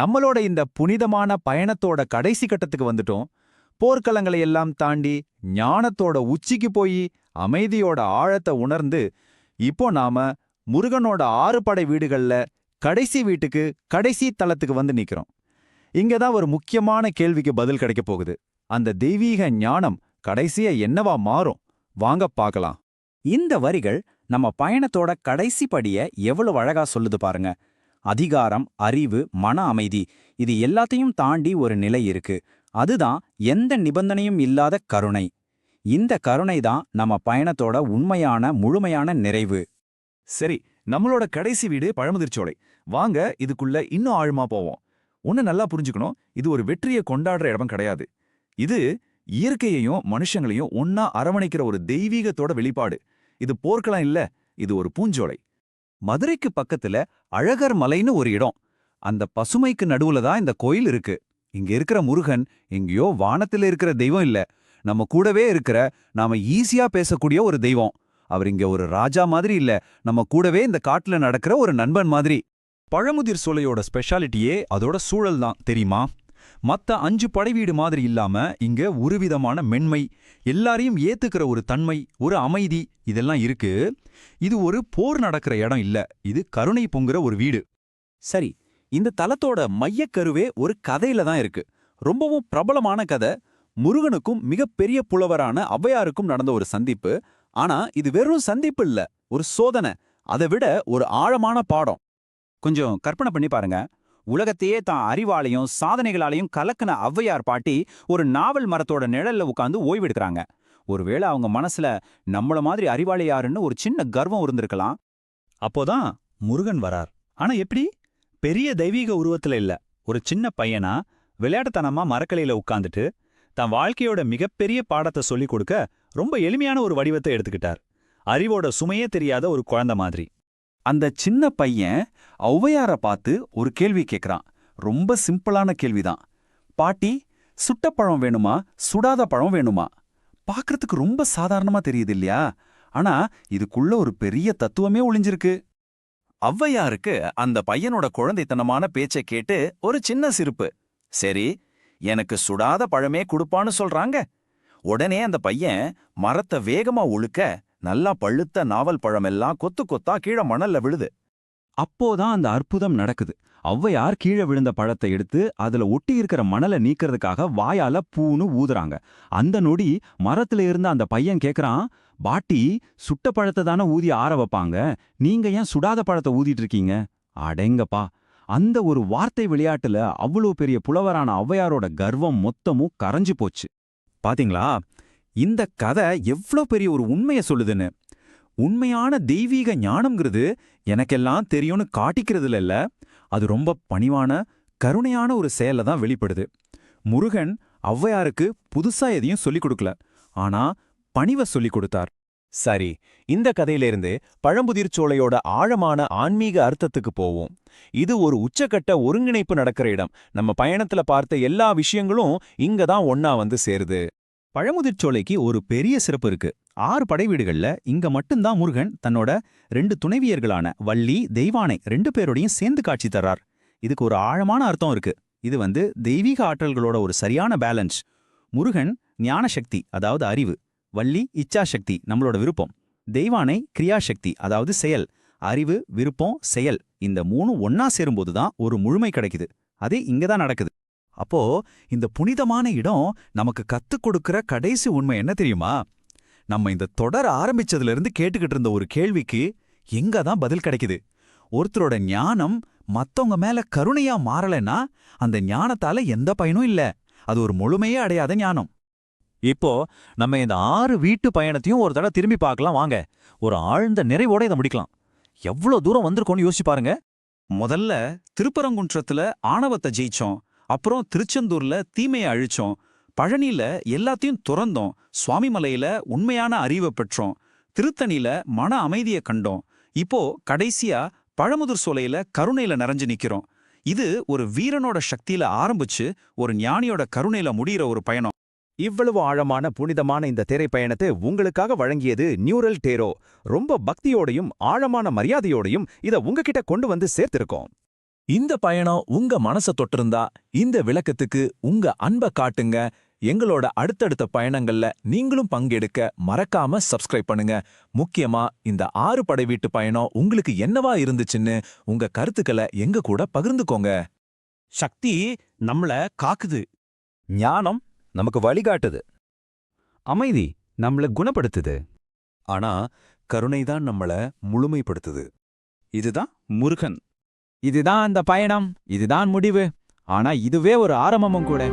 நம்மளோட இந்த புனிதமான பயணத்தோட கடைசி கட்டத்துக்கு வந்துட்டோம். போர்க்களங்களை எல்லாம் தாண்டி ஞானத்தோட உச்சிக்கு போய் அமைதியோட ஆழத்தை உணர்ந்து இப்போ நாம முருகனோட ஆறு படை வீடுகள்ல கடைசி வீட்டுக்கு கடைசி தளத்துக்கு வந்து நிக்கிறோம். இங்க தான் ஒரு முக்கியமான கேள்விக்கு பதில் கிடைக்க போகுது. அந்த தெய்வீக ஞானம் கடைசிய என்னவா மாறும்? வாங்க பார்க்கலாம். இந்த வரிகள் நம்ம பயணத்தோட கடைசி படிய எவ்வளவு அழகா சொல்லுது பாருங்க. அதிகாரம் அறிவு மன அமைதி இது எல்லாத்தையும் தாண்டி ஒரு நிலை இருக்கு. அதுதான் எந்த நிபந்தனையும் இல்லாத கருணை. இந்த கருணை தான் நம்ம பயணத்தோட உண்மையான முழுமையான நிறைவு. சரி நம்மளோட கடைசி வீடு பழமுதிர்ச்சோலை. வாங்க இதுக்குள்ள இன்னும் ஆழமா போவோம். ஒன்னு நல்லா புரிஞ்சுக்கணும் இது ஒரு வெற்றியை கொண்டாடுற இடம் கிடையாது. இது இயற்கையையும் மனுஷங்களையும் ஒன்னா அரவணைக்கிற ஒரு தெய்வீகத்தோட வெளிப்பாடு. இது போர்க்களம் இல்ல இது ஒரு பூஞ்சோலை. மதுரைக்கு பக்கத்துல அழகர் மலைன்னு ஒரு இடம். அந்த பசுமைக்கு நடுவுல தான் இந்த கோயில் இருக்கு. இங்க இருக்கிற முருகன் எங்கேயோ வானத்துல இருக்கிற தெய்வம் இல்ல. நம்ம கூடவே இருக்கிற நாம ஈஸியா பேசக்கூடிய ஒரு தெய்வம். அவர் இங்க ஒரு ராஜா மாதிரி இல்ல. நம்ம கூடவே இந்த காட்டுல நடக்கிற ஒரு நண்பன் மாதிரி. பழமுதிர் சோலையோட ஸ்பெஷாலிட்டியே அதோட சூழல் தான் தெரியுமா? மத்த அஞ்சு படைவீடு மாதிரி இல்லாம இங்க ஒரு விதமான மென்மை எல்லாரையும் ஏத்துக்கிற ஒரு தன்மை ஒரு அமைதி இதெல்லாம் இருக்கு. இது ஒரு போர் நடக்கிற இடம் இல்ல இது கருணை பொங்குற ஒரு வீடு. சரி இந்த தலத்தோட மையக்கருவே ஒரு கதையில தான் இருக்கு. ரொம்பவும் பிரபலமான கதை முருகனுக்கும் மிகப்பெரிய புலவரான ஔவையாருக்கும் நடந்த ஒரு சந்திப்பு. ஆனா இது வெறும் சந்திப்பு இல்ல ஒரு சோதனை அதை விட ஒரு ஆழமான பாடம். கொஞ்சம் கற்பனை பண்ணி பாருங்க. உலகத்தையே தான் அறிவாலையும் சாதனைகளாலையும் கலக்கின ஔவையார் பாட்டி ஒரு நாவல் மரத்தோட நிழல்ல உட்காந்து ஓய்வெடுக்கிறாங்க ஒருவேளை அவங்க மனசுல நம்மள மாதிரி அறிவாளி யாருன்னு ஒரு சின்ன கர்வம் இருந்திருக்கலாம். அப்போதான் முருகன் வரார். ஆனா எப்படி? பெரிய தெய்வீக உருவத்துல இல்ல. ஒரு சின்ன பையனா விளையாட்டுத்தனமா மரக்கலையில உட்காந்துட்டு தன் வாழ்க்கையோட மிகப்பெரிய பாடத்தை சொல்லிக் கொடுக்க ரொம்ப எளிமையான ஒரு வடிவத்தை எடுத்துக்கிட்டார். அறிவோட சுமையே தெரியாத ஒரு குழந்தை மாதிரி. அந்த சின்ன பையன் ஔவையார பார்த்து ஒரு கேள்வி கேட்கறான் ரொம்ப சிம்பிளான கேள்விதான். பாட்டி சுட்ட பழம் வேணுமா? சுடாத பழம் வேணுமா? பார்க்கறதுக்கு ரொம்ப சாதாரணமா தெரியுது இல்லையா? ஆனா இதுக்குள்ள ஒரு பெரிய தத்துவமே ஒளிஞ்சிருக்கு. ஔவையாருக்கு அந்த பையனோட குழந்தைத்தனமான பேச்சை கேட்டு ஒரு சின்ன சிரிப்பு. சரி எனக்கு சுடாத பழமே கொடுப்பான்னு சொல்றாங்க. உடனே அந்த பையன் மரத்தை வேகமா ஒழுக்க நல்லா பழுத்த நாவல் பழமெல்லாம் கொத்து கொத்தா கீழே மணல்ல விழுது. அப்போதான் அந்த அற்புதம் நடக்குது. ஔவையார் கீழே விழுந்த பழத்தை எடுத்து அதுல ஒட்டி இருக்கிற மணலை நீக்கிறதுக்காக வாயால பூன்னு ஊதுறாங்க. அந்த நொடி மரத்துல இருந்த அந்த பையன் கேக்குறான் பாட்டி சுட்ட பழத்தை தானே ஊதி ஆற வைப்பாங்க? நீங்க ஏன் சுடாத பழத்தை ஊதிட்டு இருக்கீங்க? அடேங்கப்பா அந்த ஒரு வார்த்தை விளையாட்டுல அவ்வளோ பெரிய புலவரான ஔவையாரோட கர்வம் மொத்தமும் கரைஞ்சு போச்சு. பாத்தீங்களா? இந்த கதை எவ்ளோ பெரிய ஒரு உண்மையை சொல்லுதுன்னு. உண்மையான தெய்வீக ஞானம்ங்கிறது எனக்கெல்லாம் தெரியும்னு காட்டிக்கிறதுல இல்ல. அது ரொம்ப பணிவான கருணையான ஒரு செயலில் தான் வெளிப்படுது. முருகன் ஔவையாருக்கு புதுசா எதையும் சொல்லிக் கொடுக்கல. ஆனா பணிவ சொல்லிக் கொடுத்தார். சரி இந்த கதையிலிருந்து பழம்புதிர் சோலையோட ஆழமான ஆன்மீக அர்த்தத்துக்கு போவோம். இது ஒரு உச்சக்கட்ட ஒருங்கிணைப்பு நடக்கிற இடம். நம்ம பயணத்துல பார்த்த எல்லா விஷயங்களும் இங்க தான் ஒன்னா வந்து சேருது. பழமுதிர்ச்சோலைக்கு ஒரு பெரிய சிறப்பு இருக்கு. ஆறு படை வீடுகள்ல இங்க மட்டும்தான் முருகன் தன்னோட ரெண்டு துணைவியர்களான வள்ளி தெய்வானை ரெண்டு பேரோடையும் சேர்ந்து காட்சி தர்றார். இதுக்கு ஒரு ஆழமான அர்த்தம் இருக்கு. இது வந்து தெய்வீக ஆற்றல்களோட ஒரு சரியான பேலன்ஸ். முருகன் ஞான சக்தி அதாவது அறிவு. வள்ளி இச்சாசக்தி நம்மளோட விருப்பம். தெய்வானை கிரியாசக்தி அதாவது செயல். அறிவு விருப்பம் செயல். இந்த மூணு ஒன்னா சேரும்போது தான் ஒரு முழுமை கிடைக்குது. அதே இங்க தான் நடக்குது. அப்போ இந்த புனிதமான இடம் நமக்கு கத்துக் கொடுக்கிற கடைசி உண்மை என்ன தெரியுமா? நம்ம இந்த தொடர் ஆரம்பிச்சதுல இருந்து கேட்டுக்கிட்டு இருந்த ஒரு கேள்விக்கு எங்க தான் பதில் கிடைக்குது? ஒருத்தரோட ஞானம் மத்தவங்க மேல கருணையா மாறலைன்னா அந்த ஞானத்தால எந்த பயனும் இல்ல. அது ஒரு முழுமையே அடையாத ஞானம். இப்போ நம்ம இந்த ஆறு வீட்டு பயணத்தையும் ஒரு தடவை திரும்பி பார்க்கலாம் வாங்க. ஒரு ஆழ்ந்த நிறைவோட இதை முடிக்கலாம். எவ்வளவு தூரம் வந்திருக்கோன்னு யோசிச்சு பாருங்க. முதல்ல திருப்பரங்குன்றத்துல ஆணவத்தை ஜெயிச்சோம். அப்புறம் திருச்செந்தூர்ல தீமையை அழிச்சோம். பழனியில எல்லாத்தையும் துறந்தோம். சுவாமிமலையில உண்மையான அறிவை பெற்றோம். திருத்தணியில மன அமைதியை கண்டோம். இப்போ கடைசியா பழமுதிர் சோலையில கருணையில நிறைஞ்சு நிக்கிறோம். இது ஒரு வீரனோட சக்தியில ஆரம்பிச்சு ஒரு ஞானியோட கருணையில முடிகிற ஒரு பயணம். இவ்வளவு ஆழமான புனிதமான இந்த திரைப்பயணத்தை உங்களுக்காக வழங்கியது நியூரல் டேரோ. ரொம்ப பக்தியோடையும் ஆழமான மரியாதையோடையும் இத உங்ககிட்ட கொண்டு வந்து சேர்த்திருக்கோம். இந்த பயணம் உங்க மனச தொட்டிருந்தா இந்த விளக்கத்துக்கு உங்க அன்ப காட்டுங்க. எங்களோட அடுத்தடுத்த பயணங்கள்ல நீங்களும் பங்கெடுக்க மறக்காம சப்ஸ்கிரைப் பண்ணுங்க. முக்கியமா இந்த ஆறு படை வீட்டு பயணம் உங்களுக்கு என்னவா இருந்துச்சுன்னு உங்க கருத்துக்களை எங்க கூட பகிர்ந்துக்கோங்க. சக்தி நம்மள காக்குது. ஞானம் நமக்கு வழிகாட்டுது. அமைதி நம்மள குணப்படுத்துது. ஆனா கருணைதான் நம்மள முழுமைப்படுத்துது. இதுதான் முருகன். இதுதான் அந்த பயணம் இதுதான் முடிவு. ஆனா இதுவே ஒரு ஆரம்பமும் கூட.